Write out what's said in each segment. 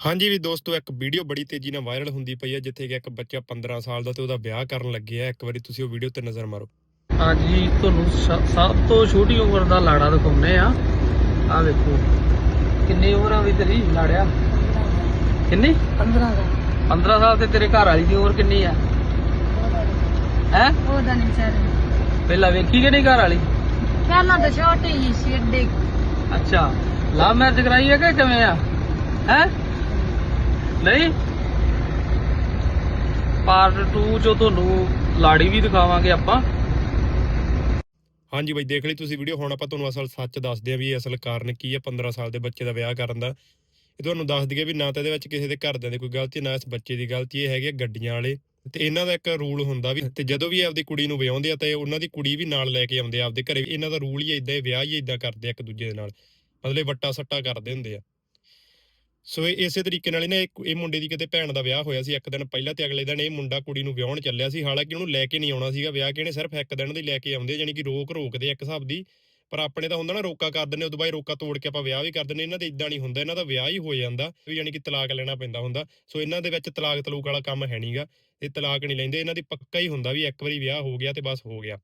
ਹਾਂਜੀ ਵੀ ਦੋਸਤੋ ਇੱਕ ਵੀਡੀਓ ਬੜੀ ਤੇਜ਼ੀ ਨਾਲ ਵਾਇਰਲ ਹੁੰਦੀ ਪਈ ਹੈ ਜਿੱਥੇ ਕਿ ਇੱਕ ਬੱਚਾ 15 ਸਾਲ ਦਾ ਤੇ ਉਹਦਾ ਵਿਆਹ ਕਰਨ ਲੱਗਿਆ ਇੱਕ ਵਾਰੀ ਤੁਸੀਂ ਉਹ ਵੀਡੀਓ ਤੇ ਨਜ਼ਰ ਮਾਰੋ। ਹਾਂਜੀ ਤੁਹਾਨੂੰ ਸ- ਸਭ ਤੋਂ ਛੋਟੀ ਉਮਰ ਦਾ ਲਾੜਾ ਦਿਖਾਉਨੇ ਆ ਆ ਵੇਖੋ ਕਿੰਨੀ ਉਮਰ ਆ ਵੀ ਤੇਰੀ ਲਾੜਿਆ? ਕਿੰਨੀ? 15 ਦਾ। 15 ਸਾਲ ਤੇ ਤੇਰੇ ਘਰ ਵਾਲੀ ਦੀ ਉਮਰ ਕਿੰਨੀ ਆ? ਹੈ? ਉਹਦਾ ਨਹੀਂ ਚੱਲ ਪਹਿਲਾਂ ਵੇਖੀ ਕਿ ਨਹੀਂ ਘਰ ਵਾਲੀ? ਪਹਿਲਾਂ ਤਾਂ ਛੋਟੀ ਹੀ ਸੀ ਏਡੇ ਅੱਛਾ ਲਵ ਮੈਰਿਜ ਕਰਾਈ ਹੈ ਕਿ ਕਿਵੇਂ ਆ? ਹੈ? ਨਹੀਂ। ਪਾਰਟ 2 ਜੋ ਤੁਹਾਨੂੰ ਲਾੜੀ ਵੀ ਦਿਖਾਵਾਂਗੇ ਆਪਾਂ। ਹਾਂਜੀ ਬਾਈ, ਦੇਖ ਲਈ ਤੁਸੀਂ ਵੀਡੀਓ ਹੁਣ ਆਪਾਂ ਤੁਹਾਨੂੰ ਅਸਲ ਸੱਚ ਦੱਸਦੇ ਆ ਵੀ ਇਹ ਅਸਲ ਕਾਰਨ ਕੀ ਹੈ 15 ਸਾਲ ਦੇ ਬੱਚੇ ਦਾ ਵਿਆਹ ਕਰਨ ਦਾ। ਇਹ ਤੁਹਾਨੂੰ ਦੱਸ ਦਈਏ ਵੀ ਨਾ ਤਾਂ ਇਹਦੇ ਵਿੱਚ ਕਿਸੇ ਦੇ ਘਰਦਿਆਂ ਦੀ ਕੋਈ ਗਲਤੀ, ਨਾ ਇਸ ਬੱਚੇ ਦੀ ਗਲਤੀ। ਇਹ ਹੈਗੀ ਗੱਡੀਆਂ ਵਾਲੇ। ਤੇ ਇਹਨਾਂ ਦਾ ਇੱਕ ਰੂਲ ਹੁੰਦਾ ਵੀ ਤੇ ਜਦੋਂ ਵੀ ਆਪਦੀ ਕੁੜੀ ਨੂੰ ਵਿਆਹੁੰਦੇ ਆ ਤੇ ਉਹਨਾਂ ਦੀ ਕੁੜੀ ਵੀ ਨਾਲ ਲੈ ਕੇ ਆਉਂਦੇ ਆ ਆਪਦੇ ਘਰੇ। ਇਹਨਾਂ ਦਾ ਰੂਲ ਹੀ ਇਦਾਂ ਵਿਆਹ ਹੀ ਇਦਾਂ ਕਰਦੇ ਆ ਇੱਕ ਦੂਜੇ ਦੇ ਨਾਲ। ਮਤਲਬ ਵੱਟਾ ਸੱਟਾ ਕਰਦੇ ਹੁੰਦੇ ਆ। ਸੋ ਇਹ ਇਸੇ ਤਰੀਕੇ ਨਾਲ ਹੀ ਨਾ ਇਹ ਇਹ ਮੁੰਡੇ ਦੀ ਕਿਤੇ ਭੈਣ ਦਾ ਵਿਆਹ ਹੋਇਆ ਸੀ ਇੱਕ ਦਿਨ ਪਹਿਲਾਂ ਤੇ ਅਗਲੇ ਦਿਨ ਇਹ ਮੁੰਡਾ ਕੁੜੀ ਨੂੰ ਵਿਆਹਣ ਚੱਲਿਆ ਸੀ। ਹਾਲਾਂਕਿ ਉਹਨੂੰ ਲੈ ਕੇ ਨਹੀਂ ਆਉਣਾ ਸੀਗਾ। ਵਿਆਹ ਕੇ ਇਹਨੇ ਸਿਰਫ ਇੱਕ ਦਿਨ ਦੀ ਲੈ ਕੇ ਆਉਂਦੇ ਯਾਨੀ ਕਿ ਰੋਕ ਰੋਕਦੇ ਆ ਇੱਕ ਹਿਸਾਬ ਦੀ। ਪਰ ਆਪਣੇ ਤਾਂ ਹੁੰਦਾ ਨਾ ਰੋਕਾ ਕਰ ਦਿੰਦੇ ਉਦੋਂ ਬਾਅਦ ਰੋਕਾ ਤੋੜ ਕੇ ਆਪਾਂ ਵਿਆਹ ਵੀ ਕਰ ਦਿੰਦੇ ਇਹਨਾਂ ਦੇ ਇਦਾਂ ਨਹੀਂ ਹੁੰਦਾ, ਇਹਨਾਂ ਦਾ ਵਿਆਹ ਹੀ ਹੋ ਜਾਂਦਾ, ਵੀ ਯਾਨੀ ਕਿ ਤਲਾਕ ਲੈਣਾ ਪੈਂਦਾ ਹੁੰਦਾ। ਸੋ ਇਹਨਾਂ ਦੇ ਵਿੱਚ ਤਲਾਕ ਤਲੂਕ ਵਾਲਾ ਕੰਮ ਹੈ ਨਹੀਂਗਾ ਇਹ ਤਲਾਕ ਨਹੀਂ ਲੈਂਦੇ। ਇਹਨਾਂ ਦੀ ਪੱਕਾ ਹੀ ਹੁੰਦਾ ਵੀ ਇੱਕ ਵਾਰੀ ਵਿਆਹ ਹੋ ਗਿਆ ਤੇ ਬਸ ਹੋ ਗਿਆ।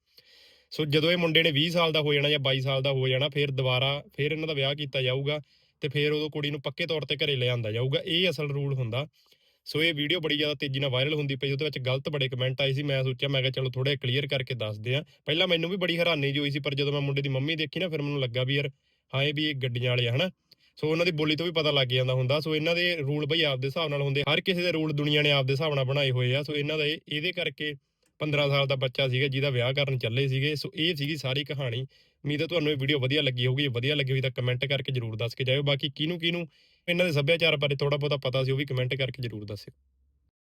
ਸੋ ਜਦੋਂ ਇਹ ਮੁੰਡੇ ਨੇ 20 ਸਾਲ ਦਾ ਹੋ ਜਾਣਾ ਜਾਂ 22 ਸਾਲ ਦਾ ਹੋ ਜਾਣਾ, ਫਿਰ ਦੁਬਾਰਾ, ਫਿਰ ਇਹਨਾਂ ਦਾ ਵਿਆਹ ਕੀਤਾ ਜਾਊਗਾ। ਤੇ ਫਿਰ ਉਦੋਂ ਕੁੜੀ ਨੂੰ ਪੱਕੇ ਤੌਰ ਤੇ ਘਰੇ ਲਿਆਂਦਾ ਜਾਊਗਾ। ਇਹ ਅਸਲ ਰੂਲ ਹੁੰਦਾ। ਸੋ ਇਹ ਵੀਡੀਓ ਬੜੀ ਜ਼ਿਆਦਾ ਤੇਜ਼ੀ ਨਾਲ ਵਾਇਰਲ ਹੁੰਦੀ ਪਈ, ਉਹਦੇ ਵਿੱਚ ਗਲਤ ਬੜੇ ਕਮੈਂਟ ਆਏ ਸੀ। ਮੈਂ ਸੋਚਿਆ, ਮੈਂ ਕਿਹਾ ਚਲੋ ਥੋੜਾ ਕਲੀਅਰ ਕਰਕੇ ਦੱਸਦੇ ਆ। ਪਹਿਲਾਂ ਮੈਨੂੰ ਵੀ ਬੜੀ ਹੈਰਾਨੀ ਜਿਹੀ ਹੋਈ ਸੀ, ਪਰ ਜਦੋਂ ਮੈਂ ਮੁੰਡੇ ਦੀ ਮੰਮੀ ਦੇਖੀ ਨਾ, ਫਿਰ ਮੈਨੂੰ ਲੱਗਾ ਵੀ ਯਾਰ, ਹਾਂ, ਇਹ ਵੀ ਇਹ ਗੱਡੀਆਂ ਵਾਲੇ ਆ, ਹਨਾ? ਸੋ ਉਹਨਾਂ ਦੀ ਬੋਲੀ ਤੋਂ ਵੀ ਪਤਾ ਲੱਗ ਜਾਂਦਾ ਹੁੰਦਾ। ਸੋ ਇਹਨਾਂ ਦੇ ਰੂਲ ਬਈ ਆਪਦੇ ਹਿਸਾਬ ਨਾਲ ਹੁੰਦੇ ਹਰ ਕਿਸੇ ਦੇ ਰੂਲ ਦੁਨੀਆ ਨੇ ਆਪਦੇ ਹਿਸਾਬ ਨਾਲ ਬਣਾਏ ਹੋਏ ਆ। ਸੋ ਇਹਨਾਂ ਦਾ ਇਹਦੇ ਕਰਕੇ 15 ਸਾਲ ਦਾ ਬੱਚਾ ਸੀਗਾ, ਜਿਹਦਾ ਵਿਆਹ ਕਰਨ ਚੱਲੇ ਸੀਗੇ। ਸੋ ਇਹ ਸੀਗੀ ਸਾਰੀ ਕਹਾਣੀ। ਉਮੀਦ ਹੈ ਤੁਹਾਨੂੰ ਇਹ ਵੀਡੀਓ ਵਧੀਆ ਲੱਗੀ ਹੋਊਗੀ। ਜੇ ਵਧੀਆ ਲੱਗੀ ਹੋਈ ਤਾਂ ਕਮੈਂਟ ਕਰਕੇ ਜਰੂਰ ਦੱਸ ਕੇ ਜਾਇਓ। ਬਾਕੀ ਕਿਹਨੂੰ ਕਿਹਨੂੰ ਇਹਨਾਂ ਦੇ ਸੱਭਿਆਚਾਰ ਬਾਰੇ ਥੋੜਾ ਬਹੁਤਾ ਪਤਾ ਸੀ, ਉਹ ਵੀ ਕਮੈਂਟ ਕਰਕੇ ਜਰੂਰ ਦੱਸਿਓ।